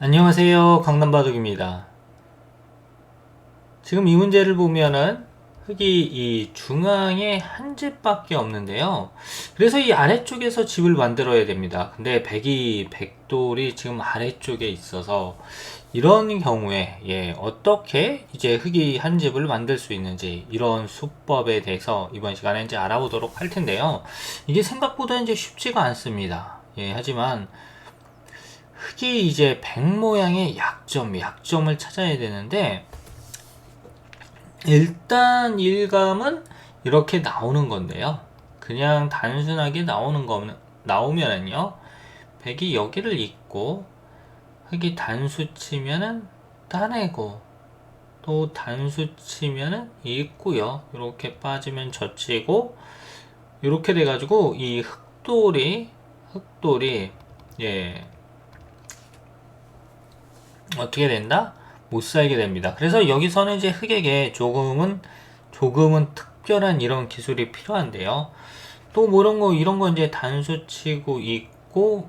안녕하세요. 강남바둑입니다. 지금 이 문제를 보면은 흙이 이 중앙에 한 집밖에 없는데요. 그래서 이 아래쪽에서 집을 만들어야 됩니다. 근데 백이 백돌이 지금 아래쪽에 있어서 이런 경우에 예, 어떻게 이제 흙이 한 집을 만들 수 있는지 이런 수법에 대해서 이번 시간에 이제 알아보도록 할 텐데요. 이게 생각보다 이제 쉽지가 않습니다. 예, 하지만 흙이 이제 백 모양의 약점, 약점을 찾아야 되는데 일단 일감은 이렇게 나오는 건데요. 그냥 단순하게 나오는 거는 나오면은요. 백이 여기를 잇고 흙이 단수 치면은 따내고 또 단수 치면은 잇고요. 이렇게 빠지면 젖히고 이렇게 돼 가지고 이 흙돌이 흙돌이 예 어떻게 된다? 못 살게 됩니다. 그래서 여기서는 이제 흑에게 조금은 조금은 특별한 이런 기술이 필요한데요. 또 뭐 이런 거 이런 거 이제 단수 치고 있고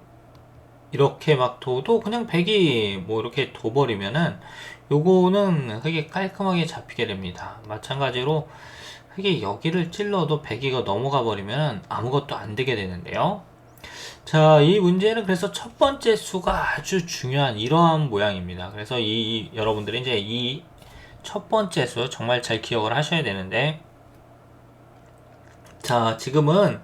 이렇게 막 둬도 그냥 백이 뭐 이렇게 둬버리면은 요거는 흑이 깔끔하게 잡히게 됩니다. 마찬가지로 흑이 여기를 찔러도 백이가 넘어가 버리면 아무것도 안 되게 되는데요. 자, 이 문제는 그래서 첫 번째 수가 아주 중요한 이러한 모양입니다. 그래서 이, 이- 여러분들이 이제 이 첫 번째 수 정말 잘 기억을 하셔야 되는데, 자, 지금은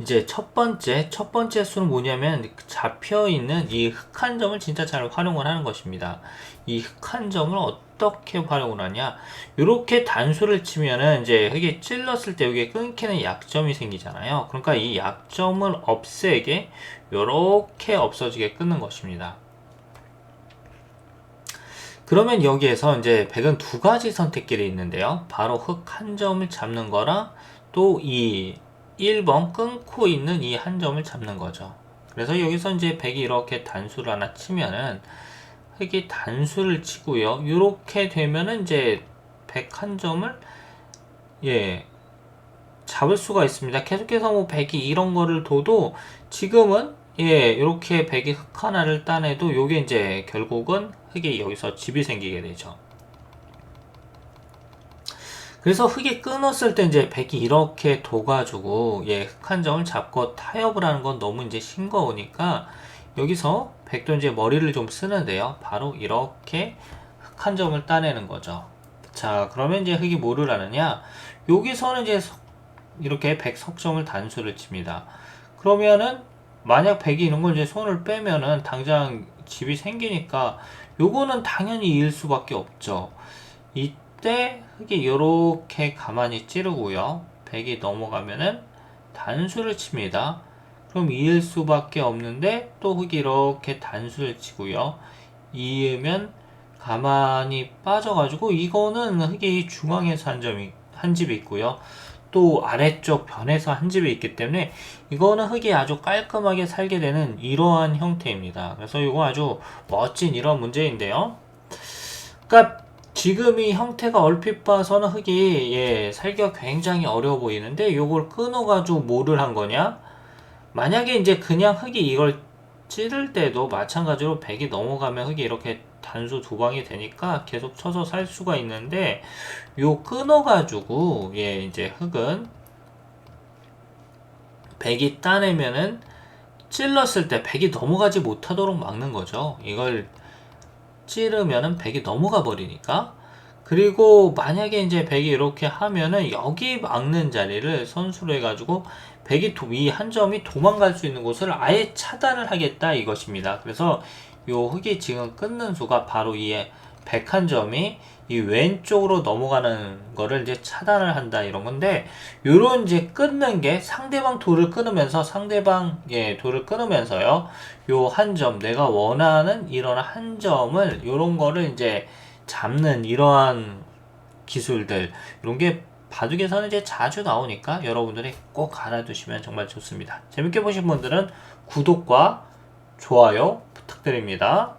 이제 첫 번째, 첫 번째 수는 뭐냐면 잡혀 있는 이 흑한 점을 진짜 잘 활용을 하는 것입니다. 이 흑한 점을 어떻게 활용을 하냐? 이렇게 단수를 치면은 이제 흙이 찔렀을 때 여기에 끊기는 약점이 생기잖아요. 그러니까 이 약점을 없애게 이렇게 없어지게 끊는 것입니다. 그러면 여기에서 이제 백은 두 가지 선택길이 있는데요. 바로 흙한 점을 잡는 거랑 또이 1번 끊고 있는 이 한 점을 잡는 거죠. 그래서 여기서 이제 백이 이렇게 단수를 하나 치면은 흙이 단수를 치고요. 이렇게 되면은 이제 백한 점을 예 잡을 수가 있습니다. 계속해서 뭐 백이 이런 거를 둬도 지금은 예 이렇게 백이 흙 하나를 따내도 요게 이제 결국은 흙이 여기서 집이 생기게 되죠. 그래서 흙이 끊었을 때 이제 백이 이렇게 둬가지고 예, 흙 한 점을 잡고 타협을 하는 건 너무 이제 싱거우니까 여기서 백도 이제 머리를 좀 쓰는데요. 바로 이렇게 흙 한 점을 따내는 거죠. 자, 그러면 이제 흙이 뭐를 하느냐? 여기서는 이제 석- 이렇게 백 석점을 단수를 칩니다. 그러면은 만약 백이 있는 걸 이제 손을 빼면은 당장 집이 생기니까 요거는 당연히 이을 수밖에 없죠. 이 때 흙이 이렇게 가만히 찌르고요. 백이 넘어가면은 단수를 칩니다. 그럼 이을 수밖에 없는데 또 흙이 이렇게 단수를 치고요. 이으면 가만히 빠져가지고 이거는 흙이 중앙에서 한 점이 한 집이 있고요. 또 아래쪽 변에서 한 집이 있기 때문에 이거는 흙이 아주 깔끔하게 살게 되는 이러한 형태입니다. 그래서 이거 아주 멋진 이런 문제인데요. 그러니까 지금 이 형태가 얼핏 봐서는 흙이 예, 살기가 굉장히 어려워 보이는데 이걸 끊어가지고 뭐를 한 거냐? 만약에 이제 그냥 흙이 이걸 찌를 때도 마찬가지로 백이 넘어가면 흙이 이렇게 단수 두 방이 되니까 계속 쳐서 살 수가 있는데 요 끊어가지고 예 이제 흙은 백이 따내면은 찔렀을 때 백이 넘어가지 못하도록 막는 거죠. 이걸 찌르면은 백이 넘어가 버리니까. 그리고 만약에 이제 백이 이렇게 하면은 여기 막는 자리를 선수로 해가지고 백이 이 한 점이 도망갈 수 있는 곳을 아예 차단을 하겠다 이것입니다. 그래서 요 흙이 지금 끊는 수가 바로 이 백한 점이 이 왼쪽으로 넘어가는 거를 이제 차단을 한다 이런 건데 요런 이제 끊는 게 상대방 돌을 끊으면서 상대방 예 돌을 끊으면서요 요 한 점 내가 원하는 이런 한 점을 요런 거를 이제 잡는 이러한 기술들 이런 게 바둑에서는 이제 자주 나오니까 여러분들이 꼭 알아두시면 정말 좋습니다. 재밌게 보신 분들은 구독과 좋아요 부탁드립니다.